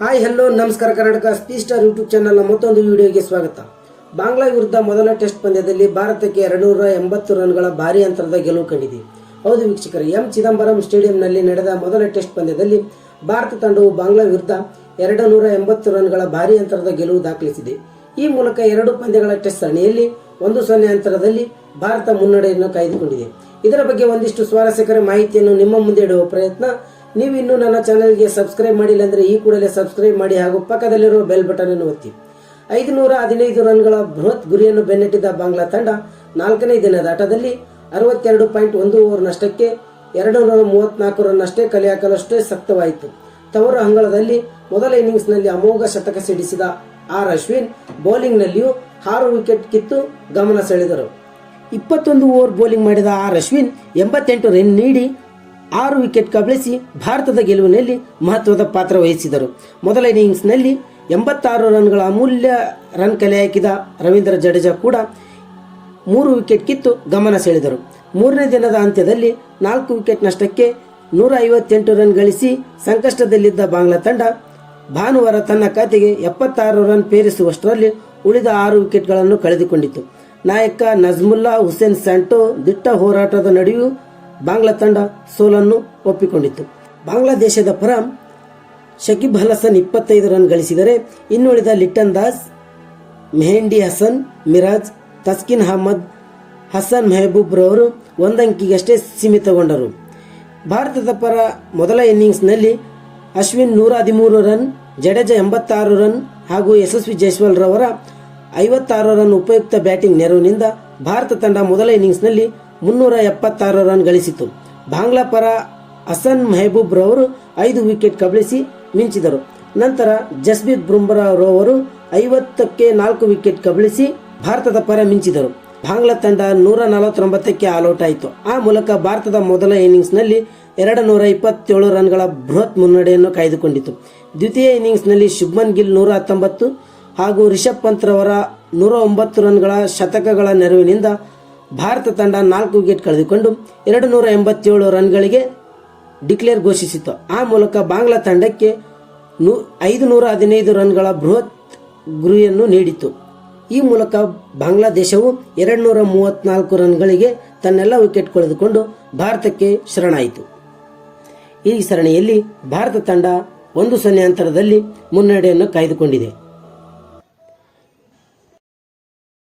Hi hello ನಮಸ್ಕಾರ Karnataka ಸ್ಪೀ star YouTube ಚಾನಲ್ನ ಮತ್ತೊಂದು ವಿಡಿಯೋಗೆ ಸ್ವಾಗತ. ಬಾಂಗ್ಲಾ ವಿರುದ್ಧ ಮೊದಲ ಟೆಸ್ಟ್ ಪಂದ್ಯದಲ್ಲಿ ಭಾರತಕ್ಕೆ ಎರಡುನೂರ ಎಂಬತ್ತು ರನ್ಗಳ ಭಾರಿ ಅಂತರದ ಗೆಲುವು ಕಂಡಿದೆ. ಹೌದು ವೀಕ್ಷಕರು, ಎಂ. ಚಿದಂಬರಂ ಸ್ಟೇಡಿಯಂನಲ್ಲಿ ನಡೆದ ಮೊದಲ ಟೆಸ್ಟ್ ಪಂದ್ಯದಲ್ಲಿ ಭಾರತ ತಂಡವು ಬಾಂಗ್ಲಾ ವಿರುದ್ಧ ಎರಡು ನೂರ ಎಂಬತ್ತು ರನ್ಗಳ ಭಾರಿ ಅಂತರದ ಗೆಲುವು ದಾಖಲಿಸಿದೆ. ಈ ಮೂಲಕ ಎರಡು ಪಂದ್ಯಗಳ ಟೆಸ್ಟ್ ಸರಣಿಯಲ್ಲಿ ಒಂದು ಸೊನ್ನೆ ಅಂತರದಲ್ಲಿ ಭಾರತ ಮುನ್ನಡೆಯನ್ನು ಕಾಯ್ದುಕೊಂಡಿದೆ. ಇದರ ಬಗ್ಗೆ ಒಂದಿಷ್ಟು ಸ್ವಾರಸ್ಯಕರ ಮಾಹಿತಿಯನ್ನು ನಿಮ್ಮ ಮುಂದೆ ಇಡುವ ಪ್ರಯತ್ನ ನೀವು ಇನ್ನು ನನ್ನ ಚಾನೆಲ್ಗೆ ಸಬ್ಸ್ಕ್ರೈಬ್ ಮಾಡಿಲ್ಲ ಅಂದರೆ ಈ ಕೂಡಲೇ ಸಬ್ಸ್ಕ್ರೈಬ್ ಮಾಡಿ ಹಾಗೂ ಪಕ್ಕದಲ್ಲಿರುವ ಬೆಲ್ ಬಟನ್ ಅನ್ನು ಒತ್ತಿ. ಐದುನೂರ ಹದಿನೈದು ರನ್ಗಳ ಬೃಹತ್ ಗುರಿಯನ್ನು ಬೆನ್ನಟ್ಟಿದ್ದ ಬಾಂಗ್ಲಾ ತಂಡ ನಾಲ್ಕನೇ ದಿನದ ಆಟದಲ್ಲಿ ಅರವತ್ತೆರಡು ಪಾಯಿಂಟ್ ಒಂದು ಓವರ್ ನಷ್ಟಕ್ಕೆ ಎರಡು ನೂರ ಮೂವತ್ನಾಲ್ಕು ರನ್ ಅಷ್ಟೇ ಕಲೆ ಹಾಕಲಷ್ಟೇ ಸಕ್ತವಾಯಿತು. ತವರು ಅಂಗಳದಲ್ಲಿ ಮೊದಲ ಇನ್ನಿಂಗ್ಸ್ನಲ್ಲಿ ಅಮೋಘ ಶತಕ ಸಿಡಿಸಿದ ಆರ್ ಅಶ್ವಿನ್ ಬೌಲಿಂಗ್ನಲ್ಲಿಯೂ ಆರು ವಿಕೆಟ್ ಕಿತ್ತು ಗಮನ ಸೆಳೆದರು. ಇಪ್ಪತ್ತೊಂದು ಓವರ್ ಬೌಲಿಂಗ್ ಮಾಡಿದ ಆರ್ ಅಶ್ವಿನ್ ಎಂಬತ್ತೆಂಟು ರನ್ ನೀಡಿ ಆರು ವಿಕೆಟ್ ಕಬಳಿಸಿ ಭಾರತದ ಗೆಲುವಿನಲ್ಲಿ ಮಹತ್ವದ ಪಾತ್ರ ವಹಿಸಿದರು. ಮೊದಲ ಇನ್ನಿಂಗ್ಸ್ನಲ್ಲಿ ಎಂಬತ್ತಾರು ರನ್ಗಳ ಅಮೂಲ್ಯ ರನ್ ಕಲೆ ಹಾಕಿದ ರವೀಂದ್ರ ಜಡೇಜಾ ಕೂಡ ಮೂರು ವಿಕೆಟ್ ಕಿತ್ತು ಗಮನ ಸೆಳೆದರು. ಮೂರನೇ ದಿನದ ಅಂತ್ಯದಲ್ಲಿ ನಾಲ್ಕು ವಿಕೆಟ್ ನಷ್ಟಕ್ಕೆ ನೂರ ಐವತ್ತೆಂಟು ರನ್ ಗಳಿಸಿ ಸಂಕಷ್ಟದಲ್ಲಿದ್ದ ಬಾಂಗ್ಲಾ ತಂಡ ಭಾನುವಾರ ತನ್ನ ಖಾತೆಗೆ ಎಪ್ಪತ್ತಾರು ರನ್ ಪೇರಿಸುವಷ್ಟರಲ್ಲಿ ಉಳಿದ ಆರು ವಿಕೆಟ್ಗಳನ್ನು ಕಳೆದುಕೊಂಡಿತು. ನಾಯಕ ನಜ್ಮುಲ್ಲಾ ಹುಸೇನ್ ಸ್ಯಾಂಟೋ ದಿಟ್ಟ ಹೋರಾಟದ ನಡುವೆಯೂ ಬಾಂಗ್ಲಾ ತಂಡ ಸೋಲನ್ನು ಒಪ್ಪಿಕೊಂಡಿತ್ತು. ಬಾಂಗ್ಲಾದೇಶದ ಪರ ಶಕೀಬ್ ಹಲಸನ್ ಹಸನ್ ಇಪ್ಪತ್ತೈದು ರನ್ ಗಳಿಸಿದರೆ ಇನ್ನುಳಿದ ಲಿಟ್ಟನ್ ದಾಸ್, ಮೆಹಂಡಿ ಹಸನ್, ಮಿರಾಜ್, ತಸ್ಕಿನ್ ಅಹಮದ್, ಹಸನ್ ಮೆಹಬೂಬ್ ರವರು ಒಂದಂಕಿಗಷ್ಟೇ ಸೀಮಿತಗೊಂಡರು. ಭಾರತದ ಪರ ಮೊದಲ ಇನ್ನಿಂಗ್ಸ್ನಲ್ಲಿ ಅಶ್ವಿನ್ ನೂರ ಹದಿಮೂರು ರನ್, ಜಡೇಜಾ ಎಂಬತ್ತಾರು ರನ್ ಹಾಗೂ ಯಶಸ್ವಿ ಜೈಸ್ವಾಲ್ ರವರ ಐವತ್ತಾರು ರನ್ ಉಪಯುಕ್ತ ಬ್ಯಾಟಿಂಗ್ ನೆರವಿನಿಂದ ಭಾರತ ತಂಡ ಮೊದಲ ಇನ್ನಿಂಗ್ಸ್ನಲ್ಲಿ ಮುನ್ನೂರ ಎಪ್ಪತ್ತಾರು ರನ್ ಗಳಿಸಿತು. ಬಾಂಗ್ಲಾ ಪರ ಹಸನ್ ಮೆಹಬೂಬ್ ರವರು ಐದು ವಿಕೆಟ್ ಕಬಳಿಸಿ ಮಿಂಚಿದರು. ನಂತರ ಜಸ್ಬೀತ್ ಬುಮ್ರಾ ರವರು ಐವತ್ತಕ್ಕೆ ನಾಲ್ಕು ವಿಕೆಟ್ ಕಬಳಿಸಿ ಭಾರತದ ಪರ ಮಿಂಚಿದರು. ಬಾಂಗ್ಲಾ ತಂಡ ನೂರ ನಲವತ್ತೊಂಬತ್ತಕ್ಕೆ ಆಲ್ಔಟ್ ಆಯಿತು ಆ ಮೂಲಕ ಭಾರತದ ಮೊದಲ ಇನ್ನಿಂಗ್ಸ್ನಲ್ಲಿ ಎರಡು ನೂರ ಇಪ್ಪತ್ತೇಳು ರನ್ಗಳ ಬೃಹತ್ ಮುನ್ನಡೆಯನ್ನು ಕಾಯ್ದುಕೊಂಡಿತು. ದ್ವಿತೀಯ ಇನ್ನಿಂಗ್ಸ್ನಲ್ಲಿ ಶುಭ್ಮನ್ ಗಿಲ್ ನೂರ ಹತ್ತೊಂಬತ್ತು ಹಾಗೂ ರಿಷಬ್ ಪಂತ್ ರವರ ನೂರ ಒಂಬತ್ತು ರನ್ಗಳ ಶತಕಗಳ ನೆರವಿನಿಂದ ಭಾರತ ತಂಡ ನಾಲ್ಕು ವಿಕೆಟ್ ಕಳೆದುಕೊಂಡು ಎರಡು ನೂರ ಎಂಬತ್ತೇಳು ರನ್ಗಳಿಗೆ ಡಿಕ್ಲೇರ್ ಘೋಷಿಸಿತು ಆ ಮೂಲಕ ಬಾಂಗ್ಲಾ ತಂಡಕ್ಕೆ ಐದು ನೂರ ಹದಿನೈದು ರನ್ಗಳ ಬೃಹತ್ ಗುರಿಯನ್ನು ನೀಡಿತು ಈ ಮೂಲಕ ಬಾಂಗ್ಲಾದೇಶವು ಎರಡು ನೂರ ಮೂವತ್ನಾಲ್ಕು ರನ್ಗಳಿಗೆ ತನ್ನೆಲ್ಲ ವಿಕೆಟ್ ಕಳೆದುಕೊಂಡು ಭಾರತಕ್ಕೆ ಶರಣಾಯಿತು. ಈ ಸರಣಿಯಲ್ಲಿ ಭಾರತ ತಂಡ ಒಂದು ಸೊನ್ನೆ ಅಂತರದಲ್ಲಿ ಮುನ್ನಡೆಯನ್ನು ಕಾಯ್ದುಕೊಂಡಿದೆ.